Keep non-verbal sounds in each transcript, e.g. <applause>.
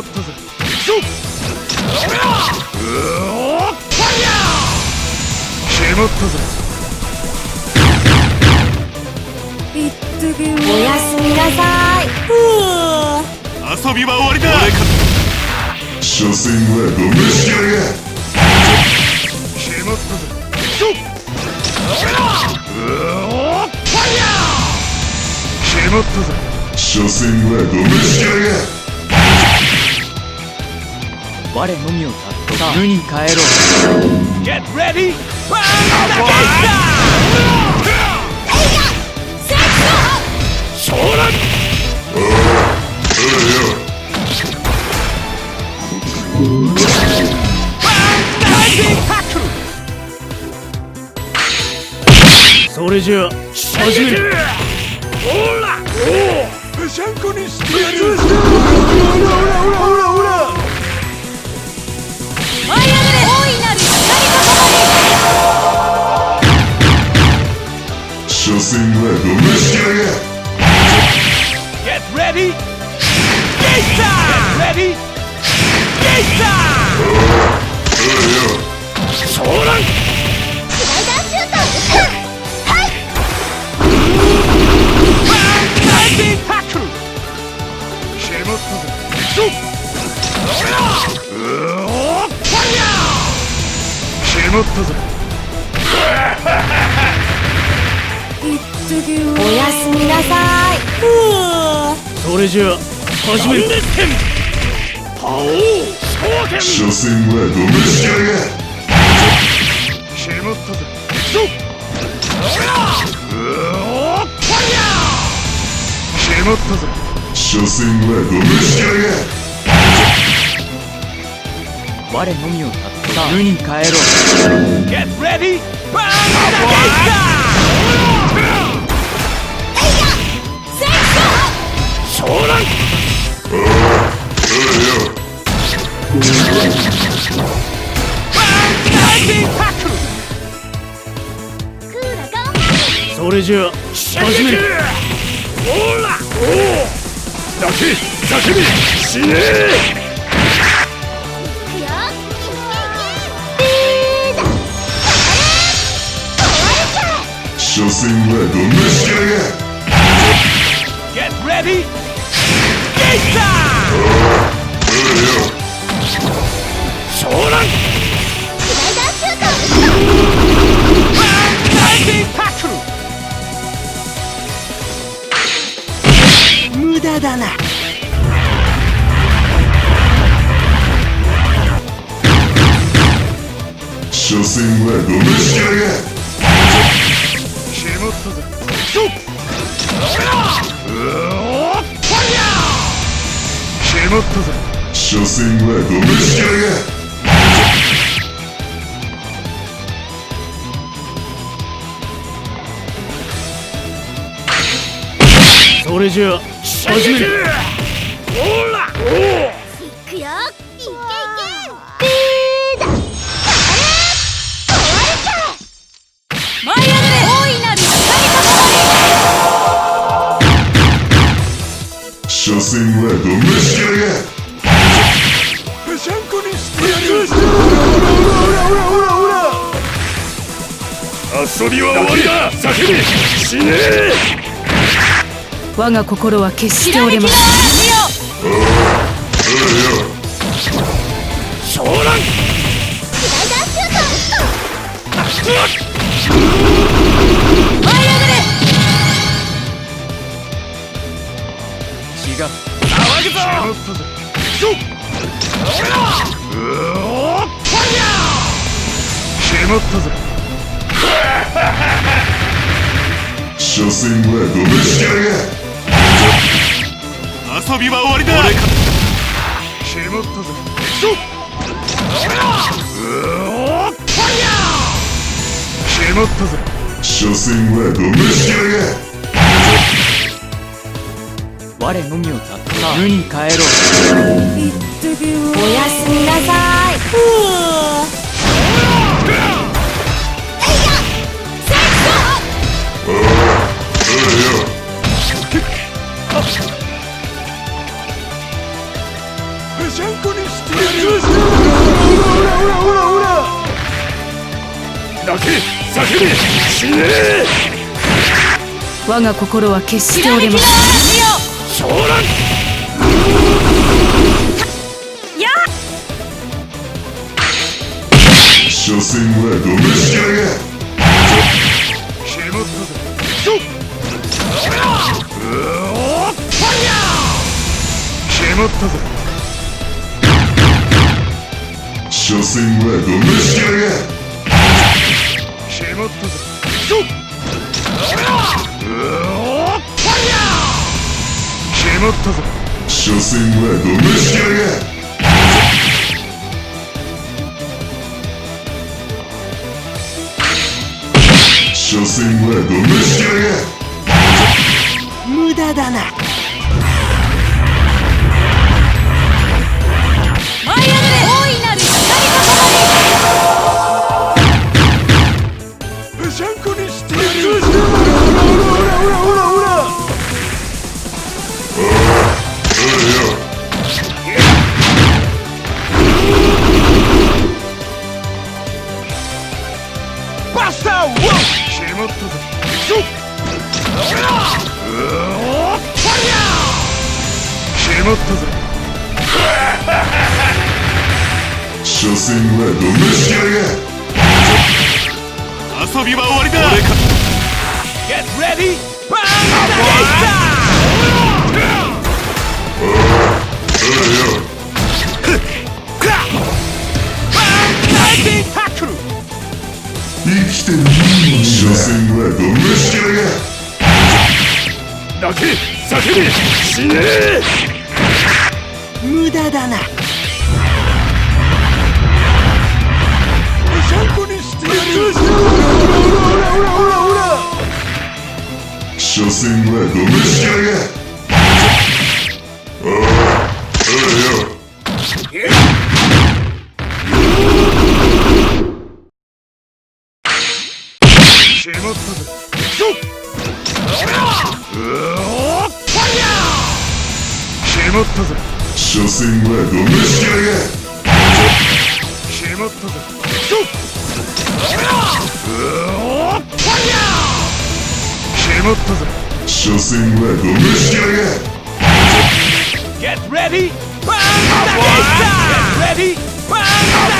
決まったぜい。っおやすみなさい。遊びは終わりだ所詮はごめしやが決まったぜ決まったぜ所詮はごめしやが我のみをたっと無に帰ろ。う Get ready! 昇乱それじゃあ始める。ほらおおシャンコにしてやる Ready! Get ready! Get 昇乱スライダーシュートはいナイスインパクル決まったぜシュッうおファイヤー決まったぜいってきおやすみなさいそれじゃあ始める覇王昇天所詮はごめしやが決まったぜシュッうおファイヤー決まったぜ所詮はごめしやが我のみをたっと無に帰ろう Get ready! それじゃあ始めほらおおだけ叫び死ねいくよビーダ所詮はどんな力がクル無駄だな。所詮はごめしやが決まったぜシュッ決まったぜ所詮はごめしやがそれじゃ。あ始めるほらおいくよいけいけビーダ壊れちゃえ舞い上がれ大いなる所詮はごめしやがぺしゃんこにしてやるほらほらほらほら遊びは終わりだ叫び死ね我が心は決して折れません。ライダーシュート舞い上がれ違う騒ぐぞ決まったぜ所詮はごめしやが遊びは終わりだ。決まったおファイヤー決まったぜ。所詮はごめしやが。我のみをたっと無に帰ろう。おやすみなさい死ね我が心は決して折れません。昇乱所詮はどめしやが決まったぜよっうおっファイヤー決まったぜ所詮はどめしや。が決まったぜよっうおっファイヤー決まったぜ所詮はどめしやが所詮はどめしやが無駄だなバスターウォー決まったぜよっうおっファイヤー決まったぜ所詮はどめしやが遊びは終わりだ俺か Get ready! <laughs> 生きてる所詮はどめしやが泣け叫べ死ね無駄だな。ぺしゃんこにしてやるほらほらほらほら。所詮はどめしやが決まったぜよっうおっファイヤー決まったぜ所詮はどめしやが決まったぜよっうおっファイヤー決まったぜ所詮はどめしやが Get ready! バンダゲスタ Get ready! バンダ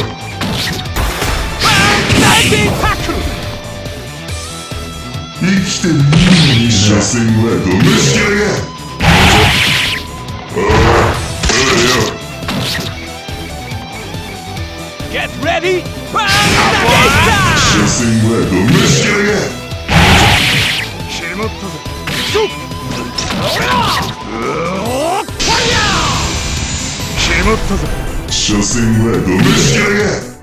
ゲ生きていいのに所詮はどめしやがおいおいよ Get ready! バンダゲス所詮はどめしやが決まったぜよっうおっ決まったぜ所詮はどめしやが